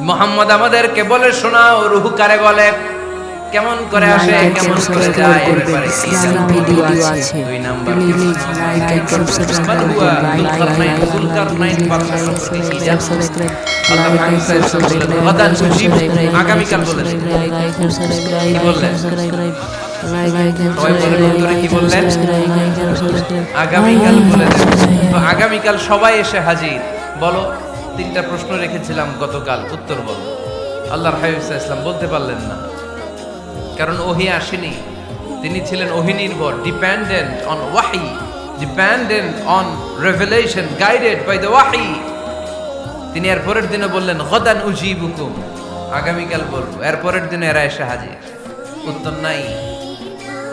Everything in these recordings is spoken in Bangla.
মোহাম্মদ আমাদেরকে বলে শোনাও রুহু কারে বলে কেমন করে আসে কেমন করে যায়? করবেন ভিডিও আছে দুই নাম্বার প্লিজ লাইক সাবস্ক্রাইব করবেন like like subscribe like and subscribe গদান সুজীব আগামীকাল বলেছেন লাইক অ্যান্ড সাবস্ক্রাইব কি বললেন? লাইক অ্যান্ড সবাই বলেন উত্তরে কি বললেন? সাবস্ক্রাইব আগামীকাল বলে আগামীকাল সবাই এসে হাজির। বলো তিনটা প্রশ্ন রেখেছিলাম গতকাল, উত্তর বলো। আল্লাহর হাবিব ইসলাম বলতে পারলেন না। কারণ ওহি আসেনি। তিনি ছিলেন ওহি নির্ভর ডিপেন্ডেন্ট অন ওয়াহি dependent on revelation guided by the ওয়াহি তিনি এর পরের দিনে বললেন, গদান উজিবুকুম। আগামীকাল বলব। এর পরের দিনে এরা এসে হাজির। উত্তর নাই।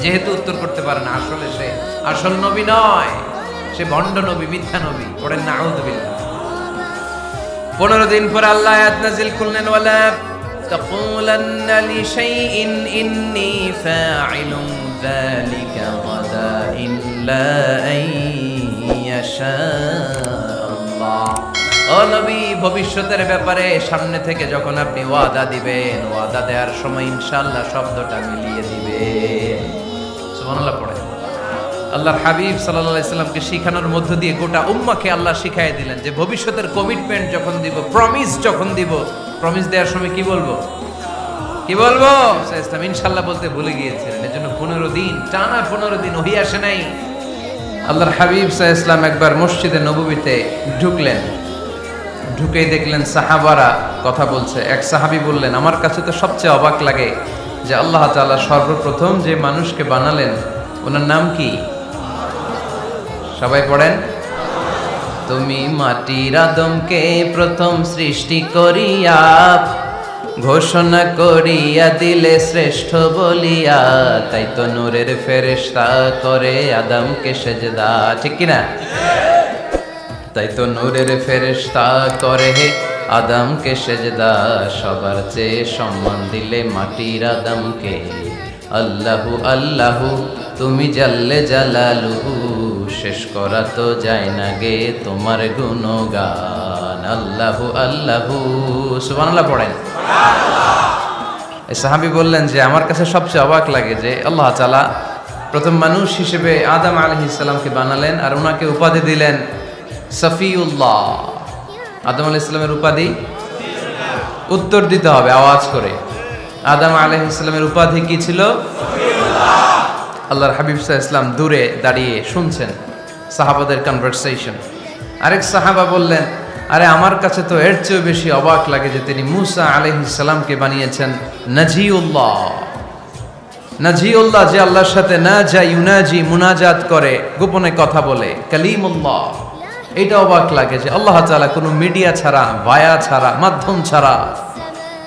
যেহেতু উত্তর করতে পারে না আসলে সে আসল নবী নয় সে ভণ্ড নবী মিথ্যা নবী পড়েন না আউদুবিল্লাহ পনেরো দিন পর আল্লাহ আয়াত নাজিল করলেন ওয়ালা تقولن لشيء إني فاعل ذلك غدا إلا أن يشاء الله ও নবী ভবিষ্যতের ব্যাপারে সামনে থেকে যখন আপনি ওয়াদা দিবেন ওয়াদা দেওয়ার সময় ইনশাআল্লাহ শব্দটা মিলিয়ে দিবেন সুবহানাল্লাহ পড়ে। আল্লাহর হাবিব সাল্লাল্লাহু আলাইহি সাল্লামকে শিখানোর মধ্য দিয়ে গোটা উম্মাকে আল্লাহ শিখাই দিলেন যে ভবিষ্যতের কমিটমেন্ট যখন দিব প্রমিস যখন দিব প্রমিস দেওয়ার সময় কি বলব? কি বলব? ইসলাম ইনশাল্লাহ বলতে ভুলে গিয়েছিলেন, এর জন্য পনেরো দিন, টানা পনেরো দিন ওহি আসে নাই। আল্লাহর হাবিব সাহ ইসলাম একবার মসজিদে নবীতে ঢুকলেন, ঢুকেই দেখলেন সাহাবারা কথা বলছে। এক সাহাবি বললেন, আমার কাছে তো সবচেয়ে অবাক লাগে যে আল্লাহ তাআলা সর্বপ্রথম যে মানুষকে বানালেন, ওনার নাম কি? সবাই পড়েন। তুমি মাটির আদমকে প্রথম সৃষ্টি করিয়া, ঘোষণা করিয়া দিলে শ্রেষ্ঠ বলিয়া, তাই তো নূরের ফেরেশতা করে আদমকে সেজদা, ঠিক কিনা? তাই তো নূরের ফেরেশতা করে আদমকে সেজদা, সবার চেয়ে সম্মান দিলে মাটির আদমকে। আল্লাহু আল্লাহু, তুমি জাল্লে জালালুহু, শেষ করা তো যায় না গে তোমার গুণগান। আল্লাহু আল্লাহু, সুবহানাল্লাহ পড়েন। সাহাবি বললেন যে, আমার কাছে সবচেয়ে অবাক লাগে যে, আল্লাহ তাআলা প্রথম মানুষ হিসেবে আদম সালামকে বানালেন আর ওনাকে উপাধি দিলেন সফিউল্লাহ। আদম আলাইহিস সালামের উপাধি উত্তর দিতে হবে, আওয়াজ করে। আদম আলাইহিস সালামের উপাধি কি ছিল? আল্লাহর হাবিব সাহা ইসলাম দূরে দাঁড়িয়ে শুনছেন সাহাবাদের কনভারসেশন আরেক সাহাবা বললেন, আরে, আমার কাছে তো এর চেয়েও বেশি অবাক লাগে যে তিনি মুসা আলাইহিস সালামকে বানিয়েছেন নাজিউল্লাহ। নাজিউল্লাহ যে আল্লাহর সাথে না যা ইউনাজি মুনাজাত করে, গোপনে কথা বলে, কালিমুল্লাহ। এটা অবাক লাগে যে আল্লাহ তাআলা কোনো মিডিয়া ছাড়া ভায়া ছাড়া, মাধ্যম ছাড়া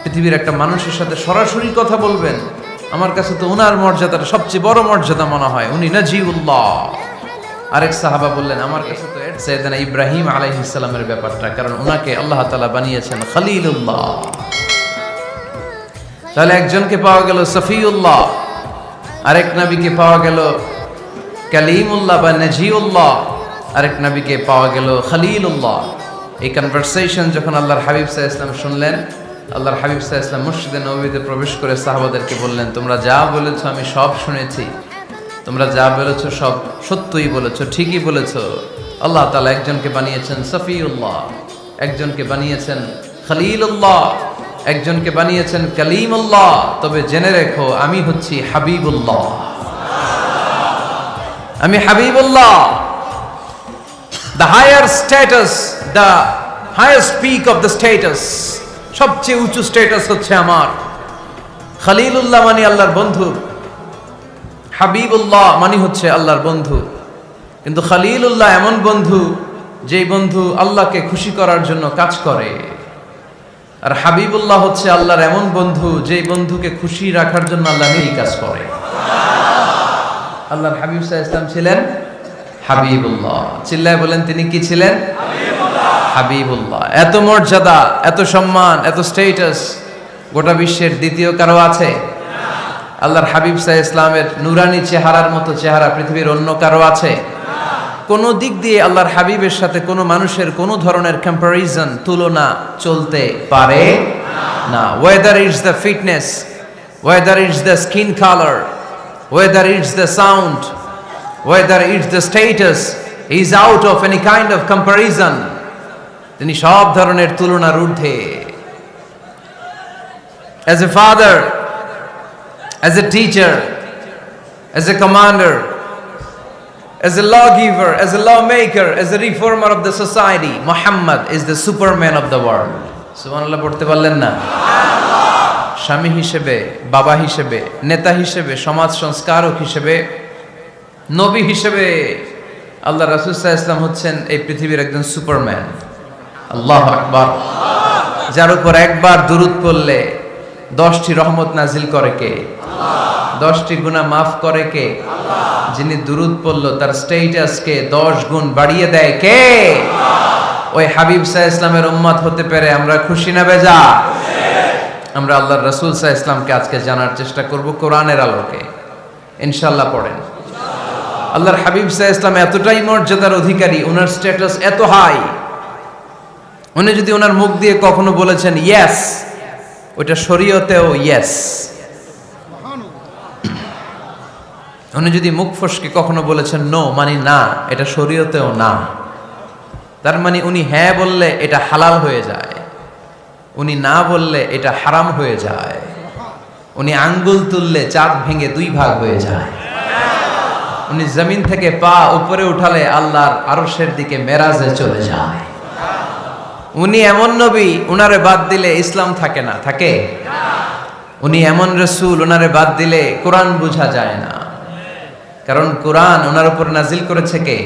পৃথিবীর একটা মানুষের সাথে সরাসরি কথা বলবেন। আমার কাছে তো ওনার মর্যাদাটা সবচেয়ে বড় মর্যাদা মনে হয়, উনি নাজিউল্লাহ। আরেক সাহাবা বললেন, আমার কাছে তো এর সৈয়দনা ইব্রাহিম আলাইহিস সালামের ব্যাপারটা, কারণ ওনাকে আল্লাহ তাআলা বানিয়েছেন খলিলুল্লাহ। তাহলে একজনকে পাওয়া গেল সফিউল্লাহ, আরেক নবীকে পাওয়া গেল কালিমুল্লাহ বা নাজিউল্লাহ। আরেক নবীকে পাওয়া গেল খলিলুল্লাহ। এই কনভারসেশন যখন আল্লাহর হাবিব সাহা ইসলাম শুনলেন, আল্লাহর হাবিব সাহা ইসলাম মসজিদে নবীতে প্রবেশ করে সাহাবাদেরকে বললেন, তোমরা যা বলেছ আমি সব শুনেছি। তোমরা যা বলেছ সব সত্যই বলেছ, ঠিকই বলেছ। আল্লাহ তালা একজনকে বানিয়েছেন সফিউল্লাহ, একজনকে বানিয়েছেন খলিলুল্লাহ, একজনকে বানিয়েছেন কালিমুল্লাহ। তবে জেনে রেখো, আমি হচ্ছি হাবিবুল্লাহ। আমি Habibullah. The higher status the highest peak of the status সবচেয়ে উঁচু স্ট্যাটাস হচ্ছে আমার। খালিলুল্লাহ মানে আল্লাহর বন্ধু। হাবিবুল্লাহ মানে হচ্ছে আল্লাহর বন্ধু। কিন্তু খালিলুল্লাহ এমন বন্ধু, যেই বন্ধু আল্লাহকে খুশি করার জন্য কাজ করে। আর হাবিবুল্লাহ হচ্ছে আল্লাহর এমন বন্ধু, যেই বন্ধুকে খুশি রাখার জন্য আল্লাহ এই কাজ করে। আল্লাহর হাবিব সাহা ইসলাম ছিলেন হাবিবুল্লাহ। চিল্লায় বলেন, তিনি কি ছিলেন? হাবিবুল্লাহ। এত মর্যাদা, এত সম্মান, এত স্টেটাস গোটা বিশ্বের দ্বিতীয় কারও আছে? আল্লাহর হাবিব সাহ ইসলামের নুরানি চেহারার মতো চেহারা পৃথিবীর অন্য কারও আছে? কোন দিক দিয়ে আল্লাহর হাবিবের সাথে কোনো মানুষের কোনো ধরনের কম্পারিজন তুলনা চলতে পারে না। Weather it's the fitness weather it's the skin colour weather it's the sound weather it's the status is out of any kind of comparison তিনি সব ধরনের তুলনার ঊর্ধ্বে as a father, as a teacher, as a commander, as a lawgiver, as a lawmaker, as a reformer of the society, Muhammad is the superman of the world. সুবহানাল্লাহ পড়তে পারলেন না স্বামী হিসেবে বাবা হিসেবে নেতা হিসেবে সমাজ সংস্কারক হিসেবে নবী হিসেবে আল্লাহ রাসুসাহ ইসলাম হচ্ছেন এই পৃথিবীর একজন সুপারম্যান। আল্লাহ আকবার। যার উপর একবার দুরুদ পড়লে দশটি রহমত নাজিল করে কে? দশটি গুণা মাফ করে কে? যিনি দুরুদ পড়ল, তার স্টেটাসকে দশ গুণ বাড়িয়ে দেয় কে? ওই হাবিব সাহ ইসলামের উম্মত হতে পেরে আমরা খুশি না বেজা? আমরা আল্লাহর রসুল সাহ ইসলামকে আজকে জানার চেষ্টা করব কোরআনের আলোকে। ইনশাল্লাহ পড়েন। আল্লাহর হাবিব সাহ ইসলাম এতটাই মর্যাদার অধিকারী, ওনার স্ট্যাটাস এত হাই উনি যদি ওনার মুখ দিয়ে কখনো বলেছেন ইয়েস ওইটা শরীয়তেও ইয়েস উনি যদি মুখ ফসকে কখনো বলেছেন নো মানে না, এটা শরীয়তেও না। তার মানে উনি হ্যাঁ বললে এটা হালাল হয়ে যায়। উনি না বললে এটা হারাম হয়ে যায়। উনি আঙ্গুল তুললে চাঁদ ভেঙে দুই ভাগ হয়ে যায়। উনি জমিন থেকে পা উপরে উঠালে আল্লাহর আরশের দিকে মেরাজে চলে যায়। উনি এমন নবী, উনারে বাদ দিলে ইসলাম থাকে না, থাকে? উনি এমন রসুল, উনারে বাদ দিলে কোরআন বোঝা যায় না। কারণ কোরআন ওনার উপর নাজিল করেছে কে?